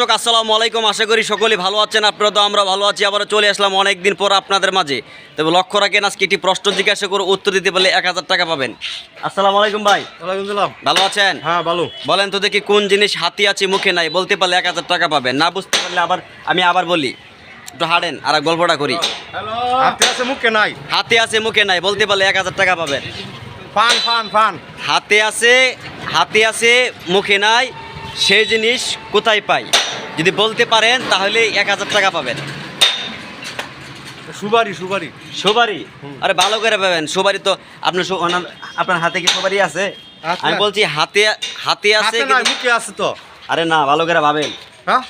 দর্শক আসসালামু আলাইকুম। আশা করি সকলে ভালো আছেন আপনারা তো আমরা ভালো আছি। আবার চলে আসলাম অনেক দিন পর আপনাদের মাঝে। তবে লক্ষ্য রাখেন আজকে একটি প্রশ্ন জিজ্ঞাসা করে উত্তর দিতে পারলে এক হাজার টাকা পাবেন। আসসালামু আলাইকুম ভাই। সালাম। ভালো আছেন? হ্যাঁ ভালো। বলেন তো দেখি কোন জিনিস হাতি আছে মুখে নাই বলতে পারলে এক হাজার টাকা পাবেন। না বুঝতে পারলে আবার আমি আবার বলি। একটু হাঁটেন আর গল্পটা করি। হাতে আছে মুখে নাই। হাতে আছে মুখে নাই বলতে পারলে এক হাজার টাকা পাবেন। Fun fun fun. হাতে আছে হাতে আছে মুখে নাই সেই জিনিস কোথায় পাই? যদি বলতে পারেন তাহলে এক হাজার টাকা পাবেন। সুবারি সুবারি। সুবারি? আরে ভালো করে পাবেন। সুবারি তো আপনার আপনার হাতে কি সুবারি আছে? আছে। আমি বলছি হাতে হাতে আছে মুখে আছে তো। আরে না ভালো করে ভাবেন হ্যাঁ?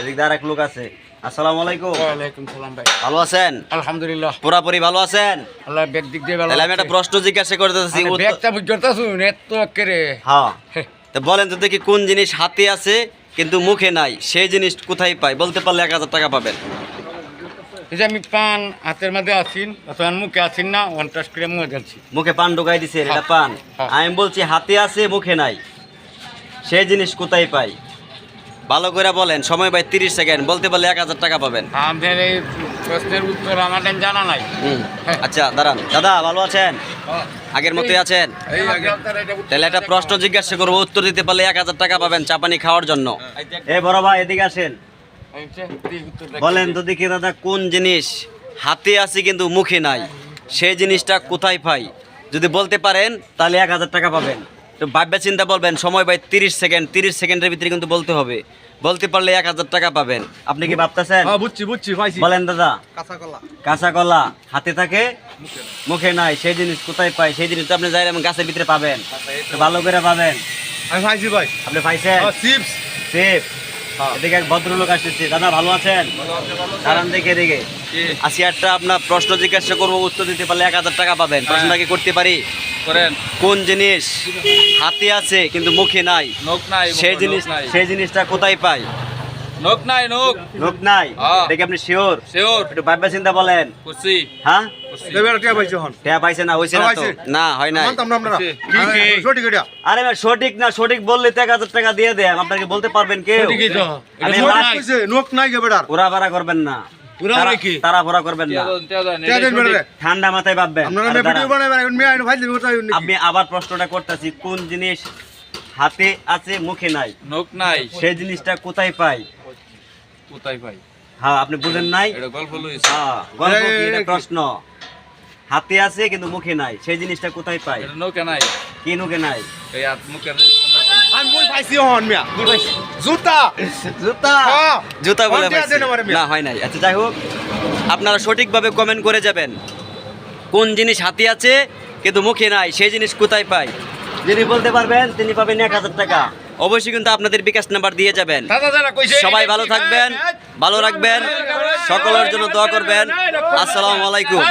এদিক দিয়ে আর এক লোক আছে। আসসালামু আলাইকুম। ওয়ালাইকুম সালাম ভাই। ভালো আছেন? আলহামদুলিল্লাহ। পুরাপুরি ভালো আছেন? আল্লাহ ব্যাগ দিক দিয়ে ভালো তাহলে আমি একটা প্রশ্ন জিজ্ঞাসা করে দিতেছি ব্যাগটা বুঝতে শুন এত কেরে হ্যাঁ। তো বলেন তো দেখি কোন জিনিস হাতে আছে কিন্তু মুখে নাই সেই জিনিস কোথায় পায়? বলতে পারলে এক হাজার টাকা পাবেন। এই যে আমি পান হাতের মধ্যে আসিন অথবা মুখে আসিন না পঞ্চাশ করে মুখে যাচ্ছি মুখে পান ঢুকাই দিছে এটা পান। হ্যাঁ। আমি বলছি হাতে আছে মুখে নাই। সেই জিনিস কোথায় পাই ভালো করে বলেন সময় পাই তিরিশ সেকেন্ড বলতে পারলে এক হাজার টাকা পাবেন। আমাদের এই প্রশ্নের উত্তর আমাদের জানা নাই। আচ্ছা দাঁড়ান। দাদা ভালো আছেন? আগের মতোই আছেন? তাহলে একটা প্রশ্ন জিজ্ঞাসা করব, উত্তর দিতে পারলে এক হাজার টাকা পাবেন চাপানি খাওয়ার জন্য। এ বড় ভাই, এদিকে আসেন। বলেন তো দেখি দাদা, কোন জিনিস হাতে আছে কিন্তু মুখে নাই? সেই জিনিসটা কোথায় পাই? যদি বলতে পারেন, তাহলে এক হাজার টাকা পাবেন। তো ভাববে চিন্তা বলবেন, সময় পাই তিরিশ সেকেন্ড, তিরিশ সেকেন্ডের ভিতরে কিন্তু বলতে হবে। বলতে পারলে এক হাজার টাকা পাবেন। আপনি কি ভাবতেছেন? হ্যাঁ বুঝছি বুঝছি পাইছি। বলেন দাদা। কাঁচা কলা। হাতে থাকে মুখে নাই সেই জিনিস কোথায় পাই সেই জিনিস তো আপনি যাই গাছের ভিতরে পাবেন। ভালো করে পাবেন। আমি পাইছি ভাই। আপনি পাইছেন? চিপস। সেফ এদিকে এক ভদ্রলোক আসতেছে। দাদা ভালো আছেন? দাঁড়ান দেখে এদিকে। আশি একটা আপনার প্রশ্ন জিজ্ঞাসা করব উত্তর দিতে পারলে এক হাজার টাকা পাবেন। প্রশ্নটা কি করতে পারি? করেন। কোন জিনিস হাতে আছে কিন্তু মুখে নাই? সেই জিনিস সেই জিনিসটা কোথায় পাই? নোক নাই নোক নাই? হ্যাঁ। দেখে আপনি শিওর? শিওর। একটু ভাববে চিন্তা বলেন। হ্যাঁ? হয় সঠিক না সঠিক বললে এক হাজার টাকা দিয়ে দেন আপনাকে বলতে পারবেন কেউ? সঠিকই তো। এটা। আমি নোক লাস্ট- নাই। কইছে নোক নাই গে বেটার ওরা ভাড়া করবেন না। তারা- ভরা করবেন না। ঠান্ডা মাথায় ভাববেন আমি আবার প্রশ্নটা করতেছি কোন জিনিস হাতে আছে মুখে নাই? নোক নাই। সেই জিনিসটা কোথায় পাই? কোথায় পাই হ্যাঁ আপনি বুঝেন নাই? এটা গল্প লইছি। হ্যাঁ গল্প কি? এটা প্রশ্ন। হাতে আছে কিন্তু মুখে নাই। সেই জিনিসটা কোথায় পাই এটা নৌকা নাই। কি মুখে নাই? এই হাত মুখে আমি বই পাইছি হন মিয়া। কি পাইছি? জুতা। জুতা? হ্যাঁ। জুতা বলে? না হয় নাই। আচ্ছা যাই হোক আপনারা সঠিকভাবে কমেন্ট করে যাবেন। কোন জিনিস হাতে আছে কিন্তু মুখে নাই? সেই জিনিস কোথায় পাই যিনি বলতে পারবেন তিনি পাবেন এক হাজার টাকা। অবশ্যই কিন্তু আপনাদের বিকাশ নাম্বার দিয়ে যাবেন সবাই ভালো থাকবেন ভালো রাখবেন সকলের জন্য দোয়া করবেন আসসালামু আলাইকুম